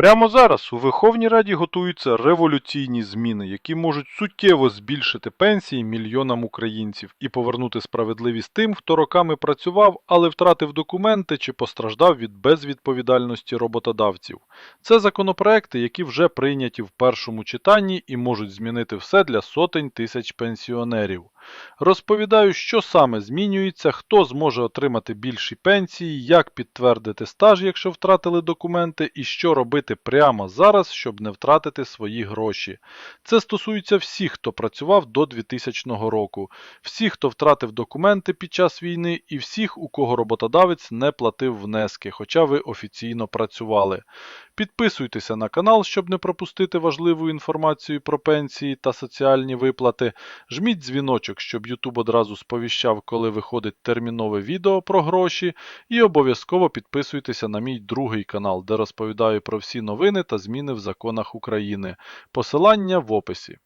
Прямо зараз у Верховній Раді готуються революційні зміни, які можуть суттєво збільшити пенсії мільйонам українців і повернути справедливість тим, хто роками працював, але втратив документи чи постраждав від безвідповідальності роботодавців. Це законопроекти, які вже прийняті в першому читанні і можуть змінити все для сотень тисяч пенсіонерів. Розповідаю, що саме змінюється, хто зможе отримати більші пенсії, як підтвердити стаж, якщо втратили документи, і що робити прямо зараз, щоб не втратити свої гроші. Це стосується всіх, хто працював до 2000 року, всіх, хто втратив документи під час війни, і всіх, у кого роботодавець не платив внески, хоча ви офіційно працювали. Підписуйтеся на канал, щоб не пропустити важливу інформацію про пенсії та соціальні виплати. Жміть дзвіночок, щоб YouTube одразу сповіщав, коли виходить термінове відео про гроші. І обов'язково підписуйтеся на мій другий канал, де розповідаю про всі новини та зміни в законах України. Посилання в описі.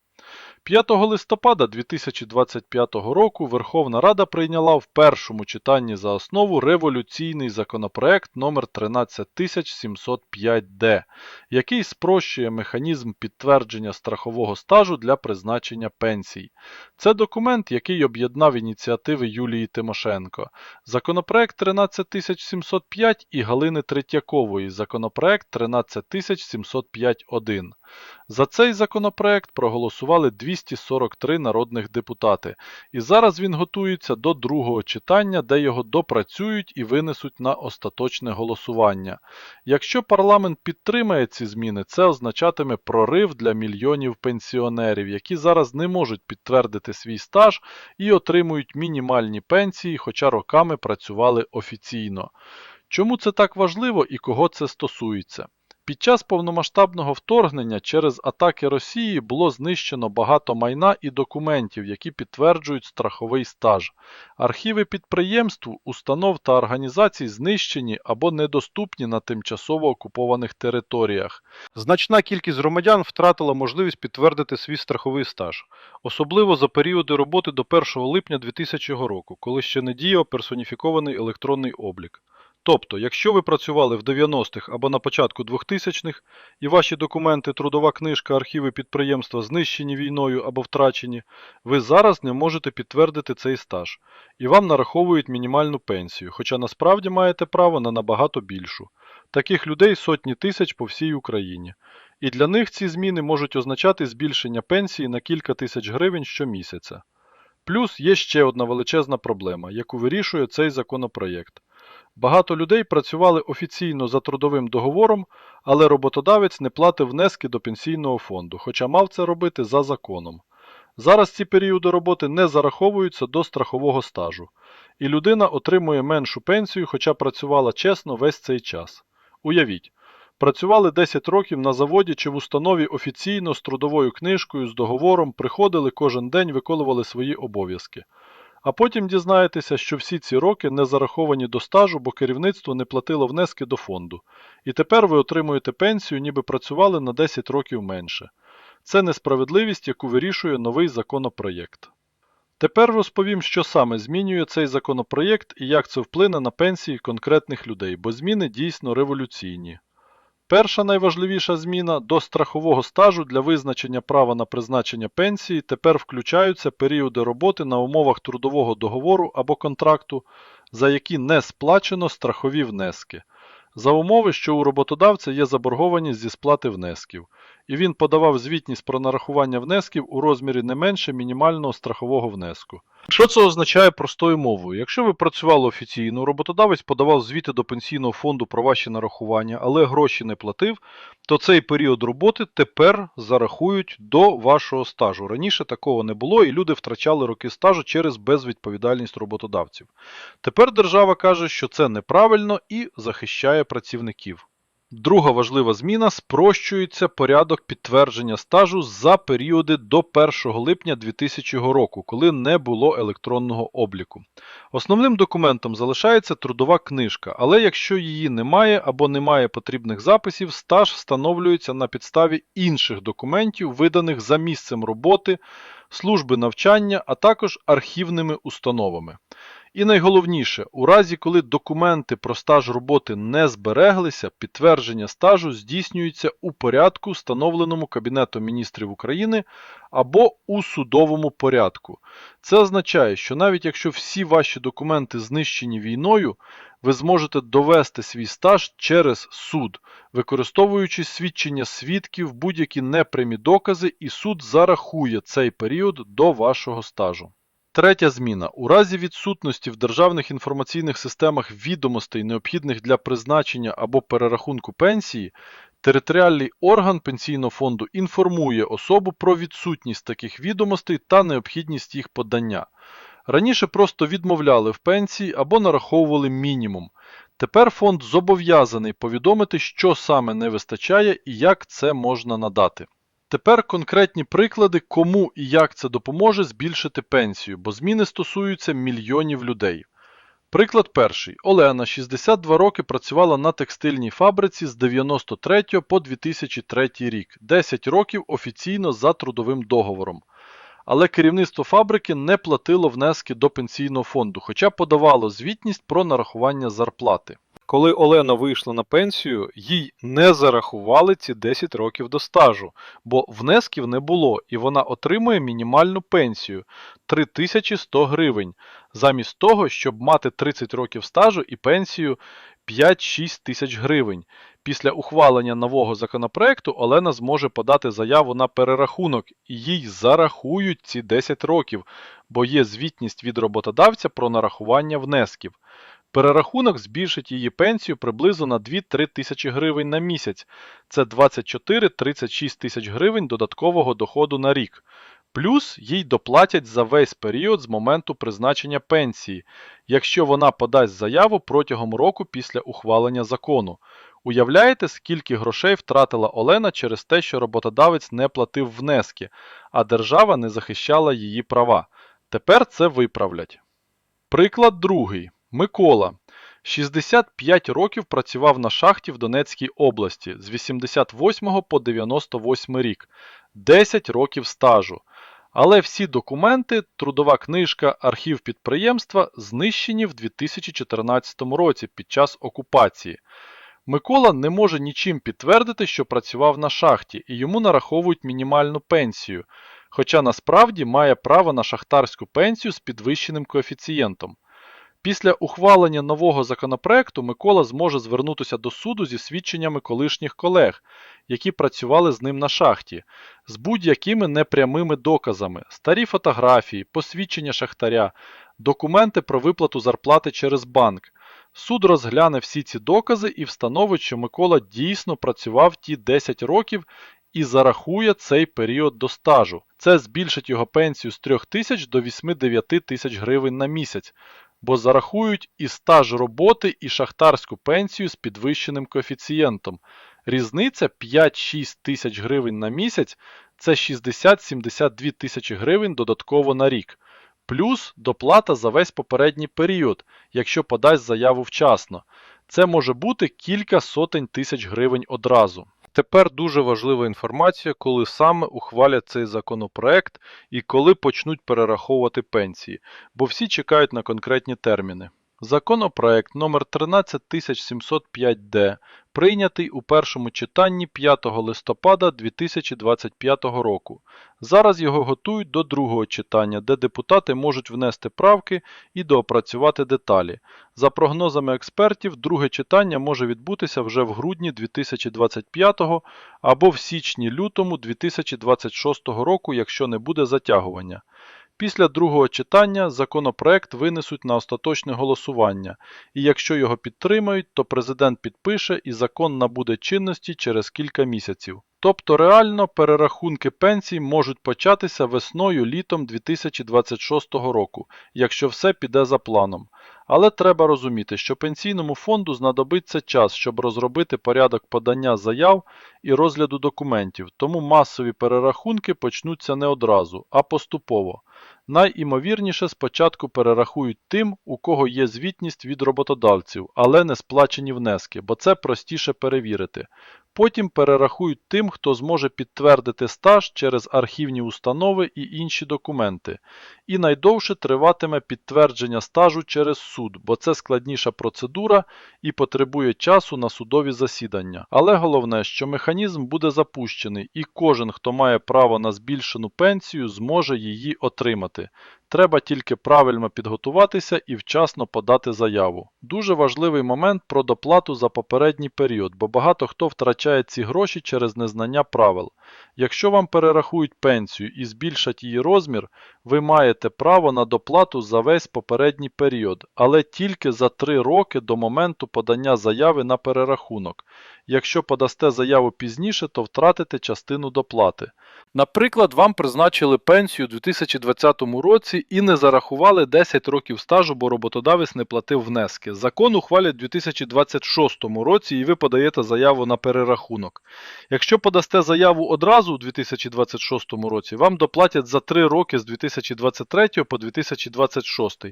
5 листопада 2025 року Верховна Рада прийняла в першому читанні за основу революційний законопроект номер 13705D, який спрощує механізм підтвердження страхового стажу для призначення пенсій. Це документ, який об'єднав ініціативи Юлії Тимошенко. Законопроект 13705 і Галини Третьякової, законопроект 13705-1. За цей законопроект проголосували 243 народних депутати, і зараз він готується до другого читання, де його допрацюють і винесуть на остаточне голосування. Якщо парламент підтримає ці зміни, це означатиме прорив для мільйонів пенсіонерів, які зараз не можуть підтвердити свій стаж і отримують мінімальні пенсії, хоча роками працювали офіційно. Чому це так важливо і кого це стосується? Під час повномасштабного вторгнення через атаки Росії було знищено багато майна і документів, які підтверджують страховий стаж. Архіви підприємств, установ та організацій знищені або недоступні на тимчасово окупованих територіях. Значна кількість громадян втратила можливість підтвердити свій страховий стаж, особливо за періоди роботи до 1 липня 2000 року, коли ще не діяв персоніфікований електронний облік. Тобто, якщо ви працювали в 90-х або на початку 2000-х і ваші документи, трудова книжка, архіви підприємства знищені війною або втрачені, ви зараз не можете підтвердити цей стаж, і вам нараховують мінімальну пенсію, хоча насправді маєте право на набагато більшу. Таких людей сотні тисяч по всій Україні. І для них ці зміни можуть означати збільшення пенсії на кілька тисяч гривень щомісяця. Плюс є ще одна величезна проблема, яку вирішує цей законопроєкт. Багато людей працювали офіційно за трудовим договором, але роботодавець не платив внески до пенсійного фонду, хоча мав це робити за законом. Зараз ці періоди роботи не зараховуються до страхового стажу, і людина отримує меншу пенсію, хоча працювала чесно весь цей час. Уявіть, працювали 10 років на заводі чи в установі офіційно з трудовою книжкою, з договором, приходили кожен день, виконували свої обов'язки. А потім дізнаєтеся, що всі ці роки не зараховані до стажу, бо керівництво не платило внески до фонду. І тепер ви отримуєте пенсію, ніби працювали на 10 років менше. Це несправедливість, яку вирішує новий законопроєкт. Тепер розповім, що саме змінює цей законопроєкт і як це вплине на пенсії конкретних людей, бо зміни дійсно революційні. Перша найважливіша зміна до страхового стажу для визначення права на призначення пенсії. Тепер включаються періоди роботи на умовах трудового договору або контракту, за які не сплачено страхові внески, за умови, що у роботодавця є заборгованість зі сплати внесків, і він подавав звітність про нарахування внесків у розмірі не менше мінімального страхового внеску. Що це означає простою мовою? Якщо ви працювали офіційно, роботодавець подавав звіти до пенсійного фонду про ваші нарахування, але гроші не платив, то цей період роботи тепер зарахують до вашого стажу. Раніше такого не було, і люди втрачали роки стажу через безвідповідальність роботодавців. Тепер держава каже, що це неправильно і захищає працівників. Друга важлива зміна спрощується порядок підтвердження стажу за періоди до 1 липня 2000 року, коли не було електронного обліку. Основним документом залишається трудова книжка, але якщо її немає або немає потрібних записів, стаж встановлюється на підставі інших документів, виданих за місцем роботи, служби навчання, а також архівними установами. І найголовніше, у разі, коли документи про стаж роботи не збереглися, підтвердження стажу здійснюється у порядку, встановленому Кабінетом міністрів України або у судовому порядку. Це означає, що навіть якщо всі ваші документи знищені війною, ви зможете довести свій стаж через суд, використовуючи свідчення свідків, будь-які непрямі докази, і суд зарахує цей період до вашого стажу. Третя зміна. У разі відсутності в державних інформаційних системах відомостей, необхідних для призначення або перерахунку пенсії, територіальний орган пенсійного фонду інформує особу про відсутність таких відомостей та необхідність їх подання. Раніше просто відмовляли в пенсії або нараховували мінімум. Тепер фонд зобов'язаний повідомити, що саме не вистачає і як це можна надати. Тепер конкретні приклади, кому і як це допоможе збільшити пенсію, бо зміни стосуються мільйонів людей. Приклад перший. Олена, 62 роки, працювала на текстильній фабриці з 93 по 2003 рік, 10 років офіційно за трудовим договором. Але керівництво фабрики не платило внески до пенсійного фонду, хоча подавало звітність про нарахування зарплати. Коли Олена вийшла на пенсію, їй не зарахували ці 10 років до стажу, бо внесків не було, і вона отримує мінімальну пенсію 3100 гривень, замість того, щоб мати 30 років стажу і пенсію 5-6 тисяч гривень. Після ухвалення нового законопроекту Олена зможе подати заяву на перерахунок, і їй зарахують ці 10 років, бо є звітність від роботодавця про нарахування внесків. Перерахунок збільшить її пенсію приблизно на 2-3 тисячі гривень на місяць. Це 24-36 тисяч гривень додаткового доходу на рік. Плюс їй доплатять за весь період з моменту призначення пенсії, якщо вона подасть заяву протягом року після ухвалення закону. Уявляєте, скільки грошей втратила Олена через те, що роботодавець не платив внески, а держава не захищала її права. Тепер це виправлять. Приклад другий. Микола. 65 років працював на шахті в Донецькій області з 88 по 98 рік, 10 років стажу. Але всі документи, трудова книжка, архів підприємства знищені в 2014 році під час окупації. Микола не може нічим підтвердити, що працював на шахті, і йому нараховують мінімальну пенсію, хоча насправді має право на шахтарську пенсію з підвищеним коефіцієнтом. Після ухвалення нового законопроекту Микола зможе звернутися до суду зі свідченнями колишніх колег, які працювали з ним на шахті, з будь-якими непрямими доказами, старі фотографії, посвідчення шахтаря, документи про виплату зарплати через банк. Суд розгляне всі ці докази і встановить, що Микола дійсно працював ті 10 років і зарахує цей період до стажу. Це збільшить його пенсію з 3 тисяч до 8-9 тисяч гривень на місяць, бо зарахують і стаж роботи, і шахтарську пенсію з підвищеним коефіцієнтом. Різниця 5-6 тисяч гривень на місяць це 60-72 тисячі гривень додатково на рік. Плюс доплата за весь попередній період, якщо подасть заяву вчасно. Це може бути кілька сотень тисяч гривень одразу. Тепер дуже важлива інформація, коли саме ухвалять цей законопроект і коли почнуть перераховувати пенсії, бо всі чекають на конкретні терміни. Законопроект номер 13705D прийнятий у першому читанні 5 листопада 2025 року. Зараз його готують до другого читання, де депутати можуть внести правки і доопрацювати деталі. За прогнозами експертів, друге читання може відбутися вже в грудні 2025 або в січні-лютому 2026 року, якщо не буде затягування. Після другого читання законопроект винесуть на остаточне голосування, і якщо його підтримають, то президент підпише і закон набуде чинності через кілька місяців. Тобто реально перерахунки пенсій можуть початися весною-літом 2026 року, якщо все піде за планом. Але треба розуміти, що пенсійному фонду знадобиться час, щоб розробити порядок подання заяв і розгляду документів, тому масові перерахунки почнуться не одразу, а поступово. Найімовірніше спочатку перерахують тим, у кого є звітність від роботодавців, але не сплачені внески, бо це простіше перевірити. Потім перерахують тим, хто зможе підтвердити стаж через архівні установи і інші документи. І найдовше триватиме підтвердження стажу через суд, бо це складніша процедура і потребує часу на судові засідання. Але головне, що механізм буде запущений і кожен, хто має право на збільшену пенсію, зможе її отримати. 对。Треба тільки правильно підготуватися і вчасно подати заяву. Дуже важливий момент про доплату за попередній період, бо багато хто втрачає ці гроші через незнання правил. Якщо вам перерахують пенсію і збільшать її розмір, ви маєте право на доплату за весь попередній період, але тільки за 3 роки до моменту подання заяви на перерахунок. Якщо подасте заяву пізніше, то втратите частину доплати. Наприклад, вам призначили пенсію у 2020 році і не зарахували 10 років стажу, бо роботодавець не платив внески. Закон ухвалять у 2026 році і ви подаєте заяву на перерахунок. Якщо подасте заяву одразу у 2026 році, вам доплатять за 3 роки з 2023 по 2026.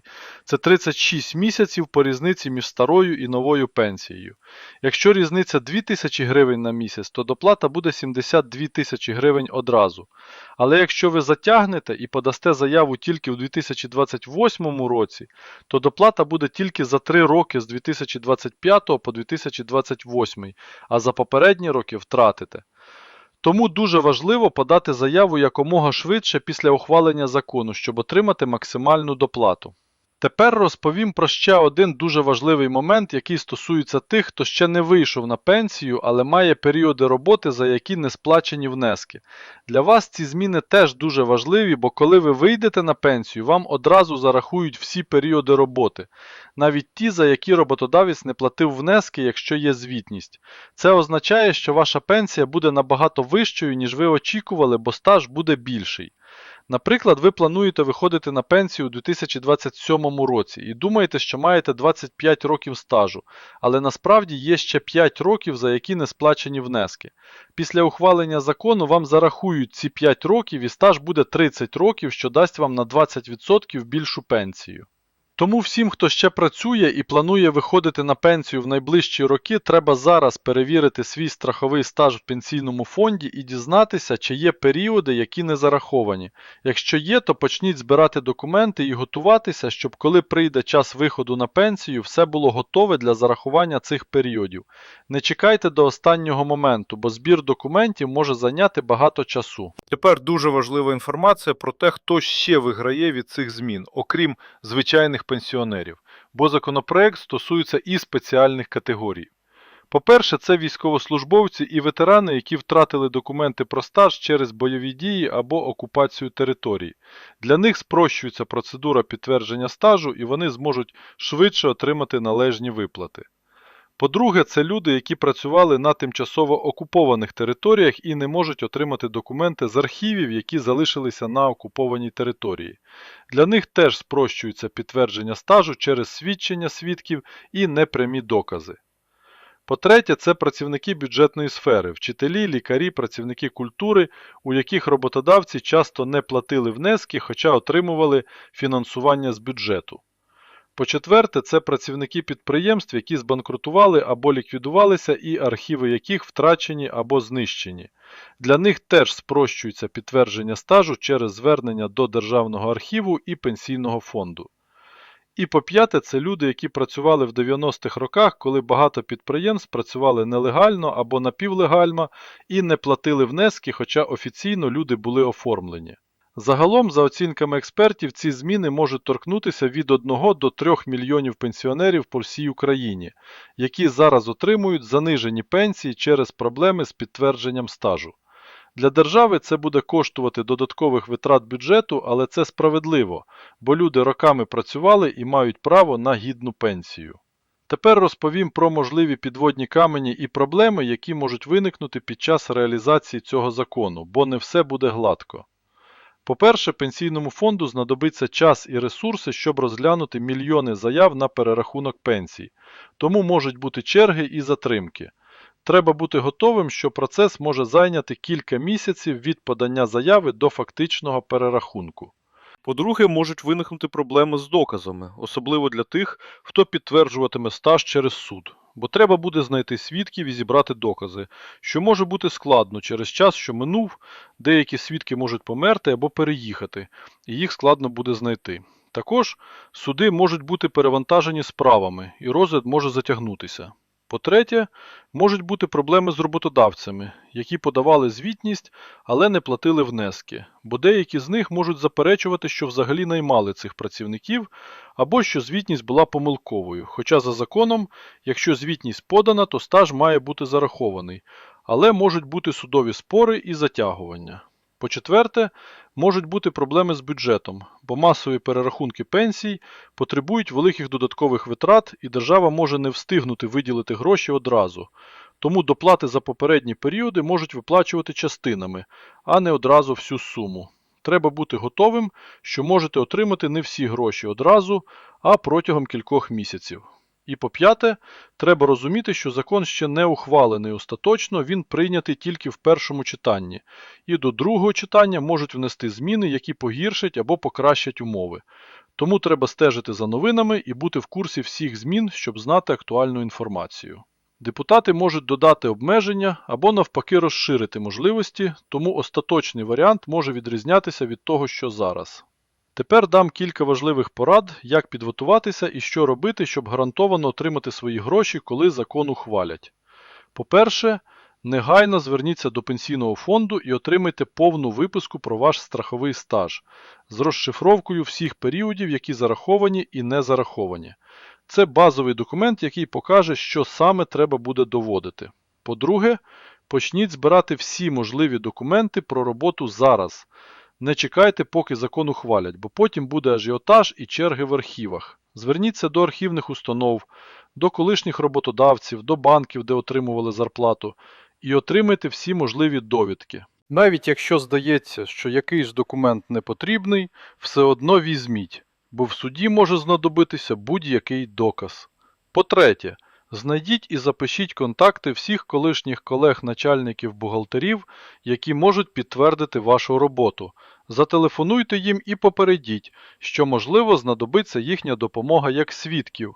Це 36 місяців по різниці між старою і новою пенсією. Якщо різниця 2000 гривень на місяць, то доплата буде 72 тисячі гривень одразу. Але якщо ви затягнете і подасте заяву тільки у 2028 році, то доплата буде тільки за 3 роки з 2025 по 2028, а за попередні роки втратите. Тому дуже важливо подати заяву якомога швидше після ухвалення закону, щоб отримати максимальну доплату. Тепер розповім про ще один дуже важливий момент, який стосується тих, хто ще не вийшов на пенсію, але має періоди роботи, за які не сплачені внески. Для вас ці зміни теж дуже важливі, бо коли ви вийдете на пенсію, вам одразу зарахують всі періоди роботи, навіть ті, за які роботодавець не платив внески, якщо є звітність. Це означає, що ваша пенсія буде набагато вищою, ніж ви очікували, бо стаж буде більший. Наприклад, ви плануєте виходити на пенсію у 2027 році і думаєте, що маєте 25 років стажу, але насправді є ще 5 років, за які не сплачені внески. Після ухвалення закону вам зарахують ці 5 років і стаж буде 30 років, що дасть вам на 20% більшу пенсію. Тому всім, хто ще працює і планує виходити на пенсію в найближчі роки, треба зараз перевірити свій страховий стаж в пенсійному фонді і дізнатися, чи є періоди, які не зараховані. Якщо є, то почніть збирати документи і готуватися, щоб коли прийде час виходу на пенсію, все було готове для зарахування цих періодів. Не чекайте до останнього моменту, бо збір документів може зайняти багато часу. Тепер дуже важлива інформація про те, хто ще виграє від цих змін, окрім звичайних пенсіонерів, бо законопроект стосується і спеціальних категорій. По-перше, це військовослужбовці і ветерани, які втратили документи про стаж через бойові дії або окупацію території. Для них спрощується процедура підтвердження стажу і вони зможуть швидше отримати належні виплати. По-друге, це люди, які працювали на тимчасово окупованих територіях і не можуть отримати документи з архівів, які залишилися на окупованій території. Для них теж спрощується підтвердження стажу через свідчення свідків і непрямі докази. По-третє, це працівники бюджетної сфери, вчителі, лікарі, працівники культури, у яких роботодавці часто не платили внески, хоча отримували фінансування з бюджету. По-четверте, це працівники підприємств, які збанкрутували або ліквідувалися і архіви яких втрачені або знищені. Для них теж спрощується підтвердження стажу через звернення до Державного архіву і Пенсійного фонду. І по-п'яте, це люди, які працювали в 90-х роках, коли багато підприємств працювали нелегально або напівлегально і не платили внески, хоча офіційно люди були оформлені. Загалом, за оцінками експертів, ці зміни можуть торкнутися від 1 до 3 мільйонів пенсіонерів по всій Україні, які зараз отримують занижені пенсії через проблеми з підтвердженням стажу. Для держави це буде коштувати додаткових витрат бюджету, але це справедливо, бо люди роками працювали і мають право на гідну пенсію. Тепер розповім про можливі підводні камені і проблеми, які можуть виникнути під час реалізації цього закону, бо не все буде гладко. По-перше, пенсійному фонду знадобиться час і ресурси, щоб розглянути мільйони заяв на перерахунок пенсій, тому можуть бути черги і затримки. Треба бути готовим, що процес може зайняти кілька місяців від подання заяви до фактичного перерахунку. По-друге, можуть виникнути проблеми з доказами, особливо для тих, хто підтверджуватиме стаж через суд. Бо треба буде знайти свідків і зібрати докази, що може бути складно через час, що минув, деякі свідки можуть померти або переїхати, і їх складно буде знайти. Також суди можуть бути перевантажені справами, і розгляд може затягнутися. По-третє, можуть бути проблеми з роботодавцями, які подавали звітність, але не платили внески, бо деякі з них можуть заперечувати, що взагалі наймали цих працівників, або що звітність була помилковою. Хоча за законом, якщо звітність подана, то стаж має бути зарахований, але можуть бути судові спори і затягування. По-четверте, можуть бути проблеми з бюджетом, бо масові перерахунки пенсій потребують великих додаткових витрат, і держава може не встигнути виділити гроші одразу. Тому доплати за попередні періоди можуть виплачувати частинами, а не одразу всю суму. Треба бути готовим, що можете отримати не всі гроші одразу, а протягом кількох місяців. І по п'яте, треба розуміти, що закон ще не ухвалений остаточно, він прийнятий тільки в першому читанні, і до другого читання можуть внести зміни, які погіршать або покращать умови. Тому треба стежити за новинами і бути в курсі всіх змін, щоб знати актуальну інформацію. Депутати можуть додати обмеження або навпаки розширити можливості, тому остаточний варіант може відрізнятися від того, що зараз. Тепер дам кілька важливих порад, як підготуватися і що робити, щоб гарантовано отримати свої гроші, коли закон ухвалять. По-перше, негайно зверніться до пенсійного фонду і отримайте повну виписку про ваш страховий стаж з розшифровкою всіх періодів, які зараховані і не зараховані. Це базовий документ, який покаже, що саме треба буде доводити. По-друге, почніть збирати всі можливі документи про роботу зараз. Не чекайте, поки закон ухвалять, бо потім буде ажіотаж і черги в архівах. Зверніться до архівних установ, до колишніх роботодавців, до банків, де отримували зарплату, і отримайте всі можливі довідки. Навіть якщо здається, що якийсь документ не потрібний, все одно візьміть, бо в суді може знадобитися будь-який доказ. По-третє, знайдіть і запишіть контакти всіх колишніх колег-начальників бухгалтерів, які можуть підтвердити вашу роботу. Зателефонуйте їм і попередіть, що, можливо, знадобиться їхня допомога як свідків.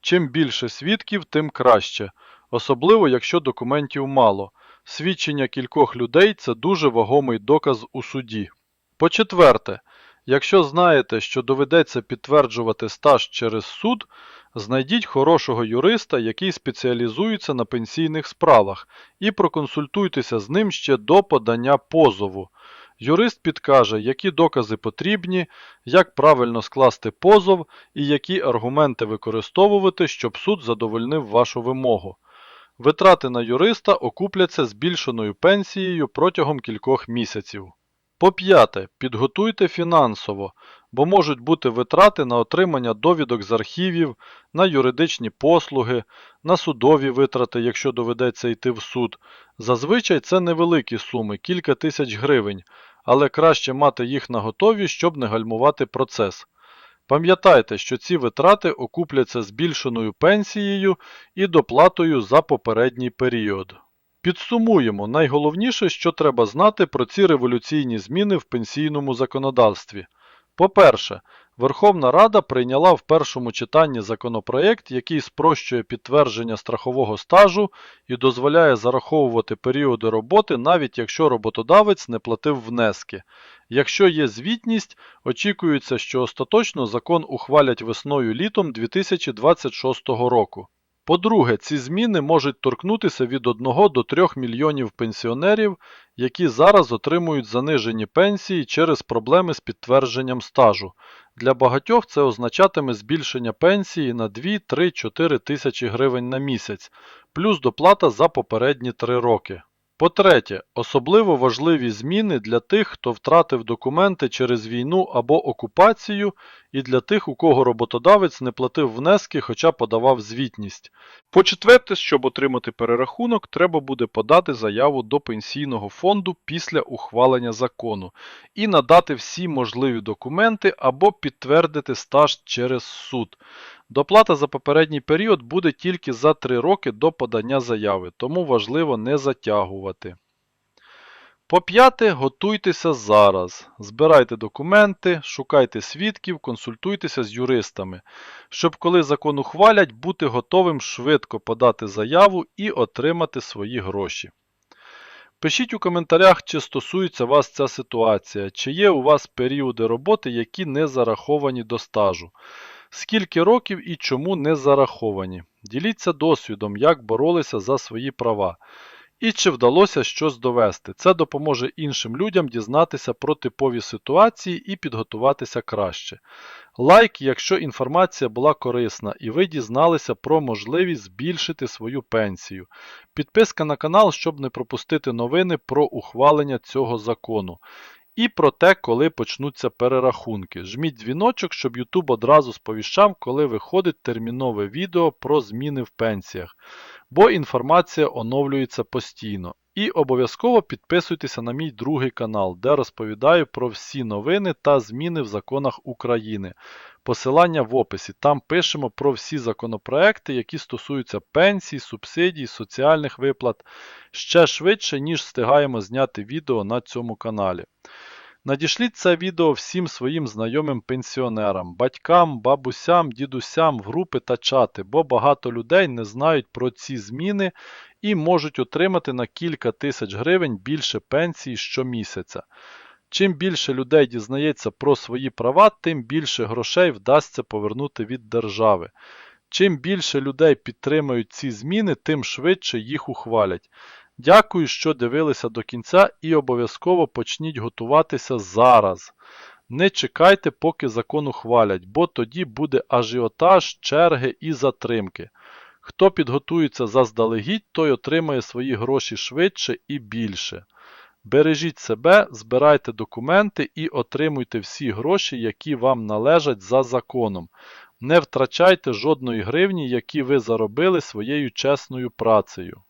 Чим більше свідків, тим краще, особливо якщо документів мало. Свідчення кількох людей це дуже вагомий доказ у суді. По-четверте, якщо знаєте, що доведеться підтверджувати стаж через суд, знайдіть хорошого юриста, який спеціалізується на пенсійних справах, і проконсультуйтеся з ним ще до подання позову. Юрист підкаже, які докази потрібні, як правильно скласти позов і які аргументи використовувати, щоб суд задовольнив вашу вимогу. Витрати на юриста окупляться збільшеною пенсією протягом кількох місяців. По п'яте, підготуйте фінансово, бо можуть бути витрати на отримання довідок з архівів, на юридичні послуги, на судові витрати, якщо доведеться йти в суд. Зазвичай це невеликі суми, кілька тисяч гривень, але краще мати їх на готові, щоб не гальмувати процес. Пам'ятайте, що ці витрати окупляться збільшеною пенсією і доплатою за попередній період. Підсумуємо, найголовніше, що треба знати про ці революційні зміни в пенсійному законодавстві. По-перше, Верховна Рада прийняла в першому читанні законопроєкт, який спрощує підтвердження страхового стажу і дозволяє зараховувати періоди роботи, навіть якщо роботодавець не платив внески. Якщо є звітність, очікується, що остаточно закон ухвалять весною-літом 2026 року. По-друге, ці зміни можуть торкнутися від 1 до 3 мільйонів пенсіонерів, які зараз отримують занижені пенсії через проблеми з підтвердженням стажу. Для багатьох це означатиме збільшення пенсії на 2, 3, 4 тисячі гривень на місяць, плюс доплата за попередні 3 роки. По-третє, особливо важливі зміни для тих, хто втратив документи через війну або окупацію, і для тих, у кого роботодавець не платив внески, хоча подавав звітність. По-четверте, щоб отримати перерахунок, треба буде подати заяву до пенсійного фонду після ухвалення закону і надати всі можливі документи або підтвердити стаж через суд. Доплата за попередній період буде тільки за 3 роки до подання заяви, тому важливо не затягувати. По-п'яте, готуйтеся зараз. Збирайте документи, шукайте свідків, консультуйтеся з юристами, щоб коли закон ухвалять, бути готовим швидко подати заяву і отримати свої гроші. Пишіть у коментарях, чи стосується вас ця ситуація, чи є у вас періоди роботи, які не зараховані до стажу. Скільки років і чому не зараховані. Діліться досвідом, як боролися за свої права. І чи вдалося щось довести. Це допоможе іншим людям дізнатися про типові ситуації і підготуватися краще. Лайк, якщо інформація була корисна і ви дізналися про можливість збільшити свою пенсію. Підписка на канал, щоб не пропустити новини про ухвалення цього закону. І про те, коли почнуться перерахунки. Жміть дзвіночок, щоб YouTube одразу сповіщав, коли виходить термінове відео про зміни в пенсіях, бо інформація оновлюється постійно. І обов'язково підписуйтеся на мій другий канал, де розповідаю про всі новини та зміни в законах України. Посилання в описі. Там пишемо про всі законопроекти, які стосуються пенсій, субсидій, соціальних виплат ще швидше, ніж встигаємо зняти відео на цьому каналі. Надішліть це відео всім своїм знайомим пенсіонерам, батькам, бабусям, дідусям в групи та чати, бо багато людей не знають про ці зміни і можуть отримати на кілька тисяч гривень більше пенсії щомісяця. Чим більше людей дізнається про свої права, тим більше грошей вдасться повернути від держави. Чим більше людей підтримують ці зміни, тим швидше їх ухвалять. Дякую, що дивилися до кінця і обов'язково почніть готуватися зараз. Не чекайте, поки закон ухвалять, бо тоді буде ажіотаж, черги і затримки. Хто підготується заздалегідь, той отримає свої гроші швидше і більше. Бережіть себе, збирайте документи і отримуйте всі гроші, які вам належать за законом. Не втрачайте жодної гривні, які ви заробили своєю чесною працею.